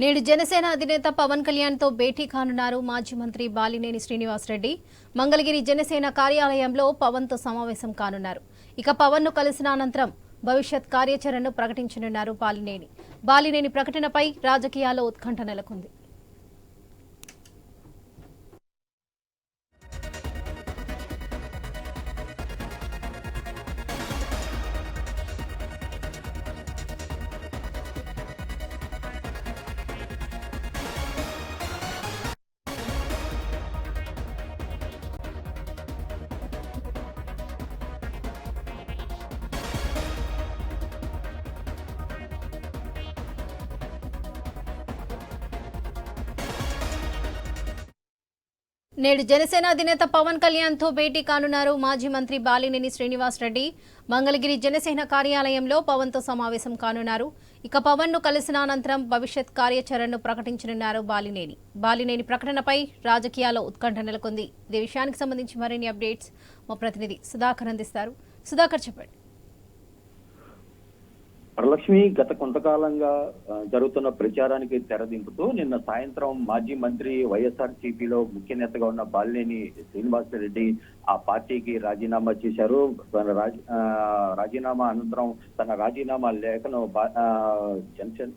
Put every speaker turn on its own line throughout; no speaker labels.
నేడు జనసేన అధినేత పవన్ కళ్యాణ్తో భేటీ కానున్నారు మాజీ మంత్రి బాలినేని శ్రీనివాసరెడ్డి. మంగళగిరి జనసేన కార్యాలయంలో పవన్తో సమావేశం కానున్నారు. ఇక పవన్ను కలిసిన అనంతరం భవిష్యత్ కార్యాచరణను ప్రకటించనున్నారు బాలినేని. బాలినేని ప్రకటనపై రాజకీయాల్లో ఉత్కంఠ నెలకొంది. నేడు జనసేన అధినేత పవన్ కళ్యాణ్తో భేటీ కానున్నారు మాజీ మంత్రి బాలినేని శ్రీనివాస్ రెడ్డి. మంగళగిరి జనసేన కార్యాలయంలో పవన్తో సమావేశం కానున్నారు. ఇక పవన్ను కలిసిన అనంతరం భవిష్యత్ కార్యాచరణను ప్రకటించనున్నారు బాలినేని. బాలినేని ప్రకటనపై రాజకీయాల్లో ఉత్కంఠ నెలకొంది. ఇదే విషయానికి సంబంధించి మరిన్ని అప్డేట్స్ మా ప్రతినిధి సుధాకర్ అందిస్తారు. సుధాకర్ చెప్పండి.
వరలక్ష్మి గత కొంతకాలంగా జరుగుతున్న ప్రచారానికి తెరదింపుతూ నిన్న సాయంత్రం మాజీ మంత్రి వైఎస్ఆర్ సిపిలో ముఖ్య నేతగా ఉన్న బాలినేని శ్రీనివాసరెడ్డి ఆ పార్టీకి రాజీనామా చేశారు. తన రాజీ ఆ, రాజీనామా అనంతరం తన రాజీనామా లేఖను బా- ఆ, జనసేన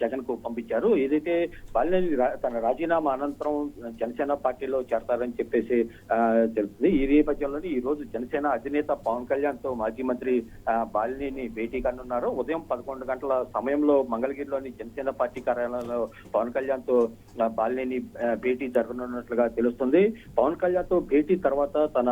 జగన్కు పంపించారు. ఏదైతే బాలినేని రా- తన రాజీనామా అనంతరం జనసేన పార్టీలో చేరతారని చెప్పేసి తెలుస్తుంది. ఈ నేపథ్యంలోనే ఈ రోజు జనసేన అధినేత పవన్ కళ్యాణ్తో మాజీ మంత్రి ఆ, బాలినేని భేటీ కానున్నారు. ఉదయం పదకొండు గంటల సమయంలో మంగళగిరిలోని జనసేన పార్టీ కార్యాలయంలో పవన్ కళ్యాణ్తో ఆ, బాలినేని భేటీ జరగనున్నట్లుగా తెలుస్తుంది. పవన్ కళ్యాణ్తో భేటీ తర్వాత తన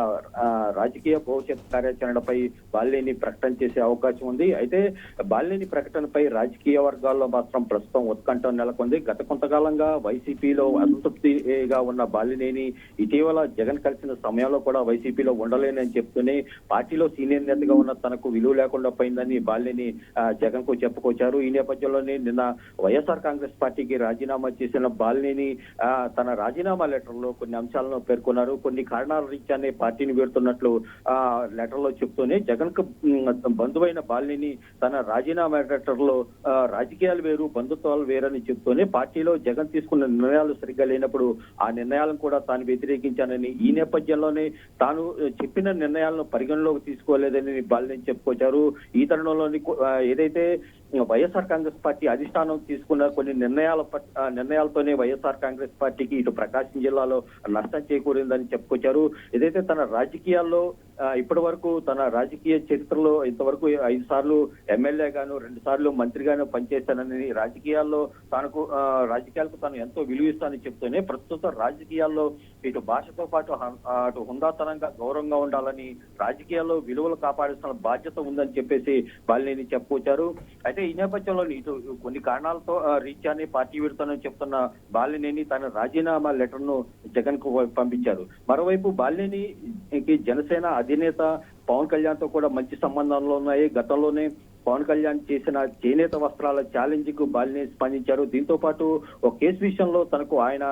రాజకీయ భవిష్యత్ కార్యాచరణపై బాలినేని ప్రకటన చేసే అవకాశం ఉంది. అయితే బాలినేని ప్రకటనపై రాజకీయ వర్గాల్లో మాత్రం ప్రస్తుతం ఉత్కంఠ నెలకొంది. గత కొంతకాలంగా వైసీపీలో అసంతృప్తిగా ఉన్న బాలినేని ఇటీవల జగన్ కలిసిన సమయంలో కూడా వైసీపీలో ఉండలేనని చెప్తూనే పార్టీలో సీనియర్ నేతగా ఉన్న తనకు విలువ లేకుండా పోయిందని బాలినేని జగన్కు చెప్పుకొచ్చారు. ఈ నేపథ్యంలోనే నిన్న వైఎస్ఆర్ కాంగ్రెస్ పార్టీకి రాజీనామా చేసిన బాలినేని తన రాజీనామా లెటర్లో కొన్ని అంశాలను పేర్కొన్నారు. కొన్ని కారణాల రీత్యానే పార్టీని వీడుతున్నట్లు ఆ లెటర్లో చెప్తూనే జగన్కు బంధువైన బాలినేని తన రాజీనామా లెటర్లో రాజకీయాలు వేరు బంధుత్వాలు వేరని చెప్తూనే పార్టీలో జగన్ తీసుకున్న నిర్ణయాలు సరిగ్గా లేనప్పుడు ఆ నిర్ణయాలను కూడా తాను వ్యతిరేకించానని ఈ నేపథ్యంలోనే తాను చెప్పిన నిర్ణయాలను పరిగణలోకి తీసుకోలేదని బాలని చెప్పుకొచ్చారు. ఈ తరుణంలోని ఏదైతే వైఎస్ఆర్ కాంగ్రెస్ పార్టీ అధిష్టానం తీసుకున్న కొన్ని నిర్ణయాల పట్- నిర్ణయాలతోనే వైఎస్ఆర్ కాంగ్రెస్ పార్టీకి ఇటు ప్రకాశం జిల్లాలో నష్టం చేకూరిందని చెప్పుకొచ్చారు. ఏదైతే తన రాజకీయాల్లో ఇప్పటి వరకు తన రాజకీయ చరిత్రలో ఇంతవరకు ఐదు సార్లు ఎమ్మెల్యే గాను రెండు సార్లు మంత్రిగాను పనిచేశానని రాజకీయాల్లో తనకు ఆ, రాజకీయాలకు తాను ఎంతో విలువ ఇస్తానని చెప్తూనే ప్రస్తుతం రాజకీయాల్లో ఇటు భాషతో పాటు అటు హుందాతనంగా గౌరవంగా ఉండాలని రాజకీయాల్లో విలువలు కాపాడాల్సిన బాధ్యత ఉందని చెప్పేసి బాలినేని చెప్పుకొచ్చారు. అయితే ఈ నేపథ్యంలో ఇటు కొన్ని కారణాలతో రీత్యాన్ని పార్టీ విడుతానని చెప్తున్న బాలినేని తన రాజీనామా లెటర్ను జగన్కు పంపించారు. మరోవైపు బాలినేనికి జనసేన అధినేత పవన్ కళ్యాణ్తో కూడా మంచి సంబంధాలు ఉన్నాయి గతంలోనే. పవన్ కళ్యాణ్ చేసిన చేనేత వస్త్రాల ఛాలెంజ్కు బాలిని స్పందించారు. దీంతో పాటు ఒక కేసు విషయంలో తనకు ఆయన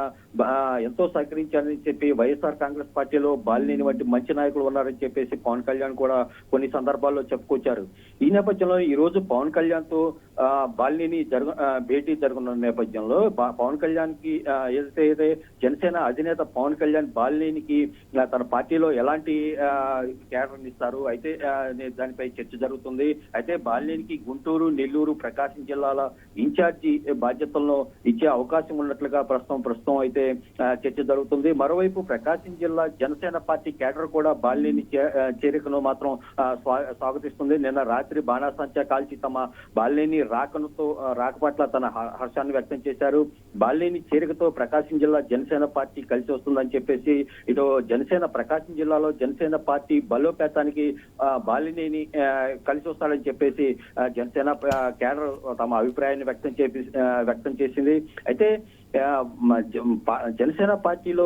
ఎంతో సహకరించారని చెప్పి వైఎస్ఆర్ కాంగ్రెస్ పార్టీలో బాలినేని వంటి మంచి నాయకులు ఉన్నారని చెప్పేసి పవన్ కళ్యాణ్ కూడా కొన్ని సందర్భాల్లో చెప్పుకొచ్చారు. ఈ నేపథ్యంలో ఈ రోజు పవన్ కళ్యాణ్తో ఆ, బాలినేని జరగ భేటీ జరగనున్న నేపథ్యంలో పవన్ కళ్యాణ్కి ఏదైతే జనసేన అధినేత పవన్ కళ్యాణ్ బాలినేనికి తన పార్టీలో ఎలాంటి కేడర్ ఇస్తారు? అయితే దానిపై చర్చ జరుగుతుంది. అయితే బాలి బాలినేనికి గుంటూరు నెల్లూరు ప్రకాశం జిల్లాల ఇన్ఛార్జి బాధ్యతలను ఇచ్చే అవకాశం ఉన్నట్లుగా ప్రస్తుతం ప్రస్తుతం అయితే చర్చ జరుగుతుంది. మరోవైపు ప్రకాశం జిల్లా జనసేన పార్టీ కేడర్ కూడా బాలినేని చేరికను మాత్రం స్వా- స్వాగతిస్తుంది. నిన్న రాత్రి బాణాసంచా కాల్చి తమ బాలినేని రాకనుతో రాక పట్ల తన హ- హర్షాన్ని వ్యక్తం చేశారు. బాలినేని చేరికతో ప్రకాశం జిల్లా జనసేన పార్టీ కలిసి వస్తుందని చెప్పేసి ఇటు జనసేన ప్రకాశం జిల్లాలో జనసేన పార్టీ బలోపేతానికి బాలినేని కలిసి వస్తాడని చెప్పేసి జనసేన కేడర్ తమ అభిప్రాయాన్ని వ్యక్తం చేపి వ్యక్తం చేసింది. అయితే జనసేన పార్టీలో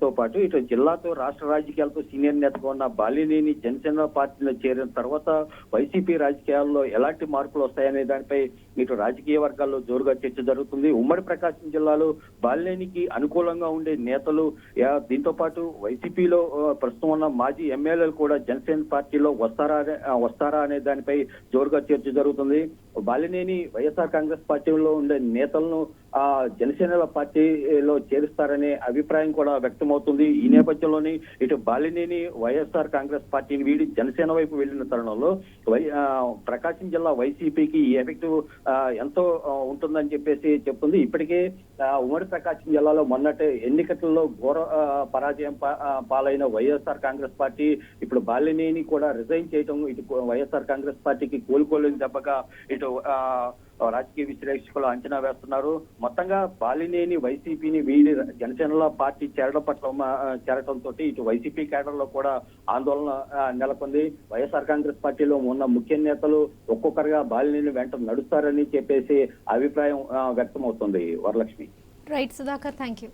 తో పాటు ఇటు జిల్లాతో రాష్ట్ర రాజకీయాలతో సీనియర్ నేతగా ఉన్న బాలినేని జనసేన పార్టీలో చేరిన తర్వాత వైసీపీ రాజకీయాల్లో ఎలాంటి మార్పులు వస్తాయనే దానిపై ఇటు రాజకీయ వర్గాల్లో జోరుగా చర్చ జరుగుతుంది. ఉమ్మడి ప్రకాశం జిల్లాలో బాలినేనికి అనుకూలంగా ఉండే నేతలు దీంతో పాటు వైసీపీలో ప్రస్తుతం ఉన్న మాజీ ఎమ్మెల్యేలు కూడా జనసేన పార్టీలో వస్తారా అనే- వస్తారా అనే దానిపై జోరుగా చర్చ జరుగుతుంది. బాలినేని వైఎస్ఆర్ కాంగ్రెస్ పార్టీలో ఉండే నేతలను ఆ జనసేన పార్టీలో చేరుస్తారనే అభిప్రాయం కూడా వ్యక్తమవుతుంది. ఈ నేపథ్యంలోని ఇటు బాలినేని వైఎస్ఆర్ కాంగ్రెస్ పార్టీని వీడి జనసేన వైపు వెళ్ళిన తరుణంలో వై ఆ, ప్రకాశం జిల్లా వైసీపీకి ఈ ఎఫెక్ట్ ఎంతో ఉంటుందని చెప్పేసి చెప్తుంది. ఇప్పటికే ఆ, ఉమ్మడి ప్రకాశం జిల్లాలో మొన్నటి ఎన్నికల్లో ఘోర ఆ, పరాజయం పాలైన వైఎస్ఆర్ కాంగ్రెస్ పార్టీ ఇప్పుడు బాలినేని కూడా రిజైన్ చేయడం ఇటు వైఎస్ఆర్ కాంగ్రెస్ పార్టీకి కోలుకోలేని దెబ్బగా ఇటు ఆ, రాజకీయ విశ్లేషకులు అంచనా వేస్తున్నారు. మొత్తంగా బాలినేని వైసీపీని వీడి జనసేనలో పార్టీ చేరడం పట్ల చేరడంతో ఇటు వైసీపీ కేడర్లో కూడా ఆందోళన నెలకొంది. వైఎస్ఆర్ కాంగ్రెస్ పార్టీలో ఉన్న ముఖ్య నేతలు ఒక్కొక్కరుగా బాలినేని వెంట నడుస్తారని చెప్పేసి అభిప్రాయం వ్యక్తమవుతుంది Varalakshmi.
Right Sudhakar thank you